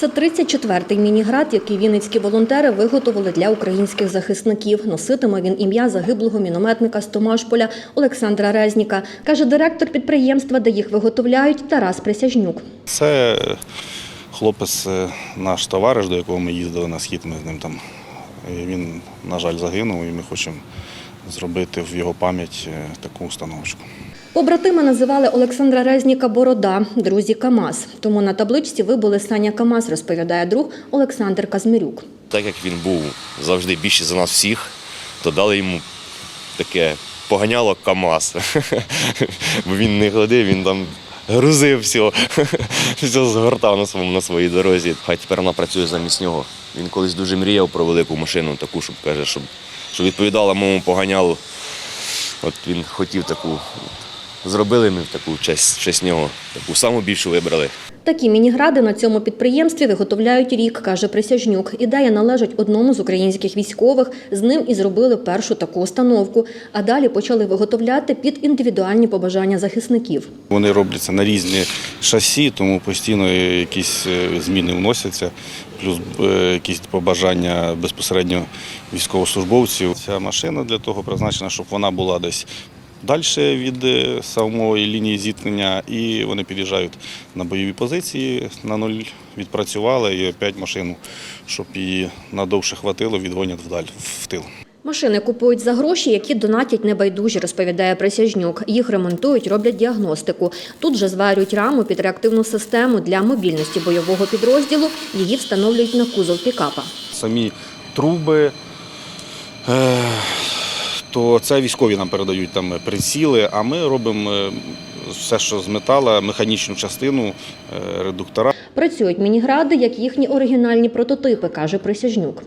Це 34-й міні-град, який вінницькі волонтери виготовили для українських захисників. Носитиме він ім'я загиблого мінометника з Томашполя Олександра Резніка, каже директор підприємства, де їх виготовляють Тарас Присяжнюк. Це хлопець, е, наш товариш, до якого ми їздили на схід, ми з ним там. Він, на жаль, загинув, і ми хочемо зробити в його пам'ять е, таку установочку. Побратими називали Олександра Резніка Борода, друзі КАМАЗ. Тому на табличці вибули Саня КАМАЗ, розповідає друг Олександр Казмирюк. Так як він був завжди більший за нас всіх, то дали йому таке поганяло КАМАЗ. Бо він не ходив, він там грузив все, все згортав на своєму на своїй дорозі. Хай тепер вона працює замість нього. Він колись дуже мріяв про велику машину, таку, щоб каже, щоб, щоб відповідала моєму поганялу. От він хотів таку. Зробили ми в таку честь, честь нього, таку саму більшу вибрали. Такі міні-гради на цьому підприємстві виготовляють рік, каже Присяжнюк. Ідея належить одному з українських військових. З ним і зробили першу таку установку. А далі почали виготовляти під індивідуальні побажання захисників. Вони робляться на різні шасі, тому постійно якісь е, зміни вносяться, плюс е, якісь побажання безпосередньо військовослужбовців. Ця машина для того призначена, щоб вона була десь далі від е, самої лінії зіткнення, і вони під'їжджають на бойові позиції, на нуль відпрацювали і опять машину, щоб її надовше хватило, відгонять вдаль в тил. Машини купують за гроші, які донатять небайдужі, розповідає Присяжнюк. Їх ремонтують, роблять діагностику. Тут же зварюють раму під реактивну систему для мобільності бойового підрозділу. Її встановлюють на кузов пікапа. самі труби, е, то це військові нам передають там приціли, а ми робимо е, все, що з метала, механічну частину, е, редуктора. Працюють мінігради, як їхні оригінальні прототипи, каже Присяжнюк.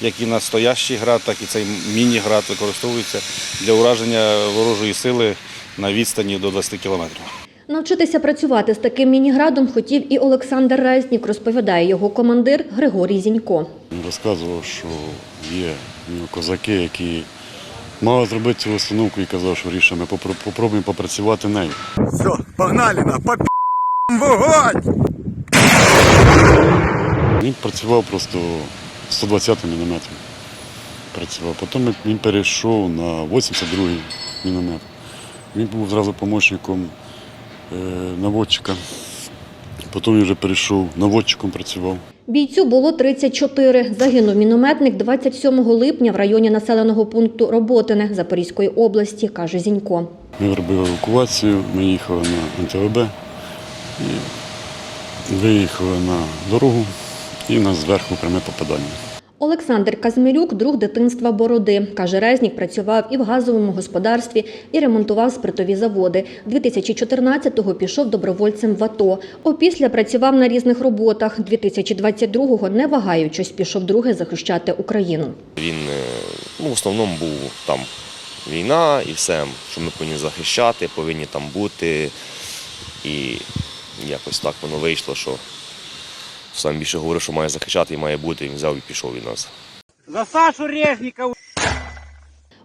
Як і настоящий град, так і цей міні-град використовується для ураження ворожої сили на відстані до 20 кілометрів. Навчитися працювати з таким мініградом хотів і Олександр Резнік, розповідає його командир Григорій Зінько. Він розказував, що є ну, козаки, які мали зробити цю установку і казав, що Ріша, ми попробуємо попрацювати нею. Все, погнали на по вогонь! Він працював просто 120 мм. Працював. Потім він перейшов на 82-й міномет. Він був зразу помічником е, наводчика. Потім вже перейшов, наводчиком працював. Бійцю було 34. Загинув мінометник 27 липня в районі населеного пункту Роботине Запорізької області, каже Зінько. Ми робили евакуацію, ми їхали на НТВБ і виїхали на дорогу і у нас зверху пряме попадання. Олександр Казмирюк – друг дитинства Бороди. Каже, Резнік працював і в газовому господарстві, і ремонтував спиртові заводи. 2014-го пішов добровольцем в АТО. Опісля працював на різних роботах. 2022-го, не вагаючись, пішов друге захищати Україну. Він е, ну, в основному був там війна і все, що ми повинні захищати, повинні там бути. І якось так воно вийшло, що сам більше говорив, що має захищати і має бути, він взяв і пішов від нас. За Сашу Резникова!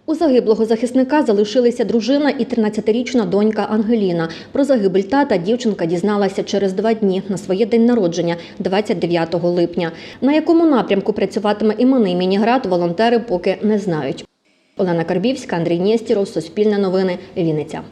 У загиблого захисника залишилися дружина і 13-річна донька Ангеліна. Про загибель тата дівчинка дізналася через два дні на своє день народження, 29 липня. На якому напрямку працюватиме іменний мініград, волонтери поки не знають. Олена Карбівська, Андрій Нєстіров, Суспільне новини, Вінниця.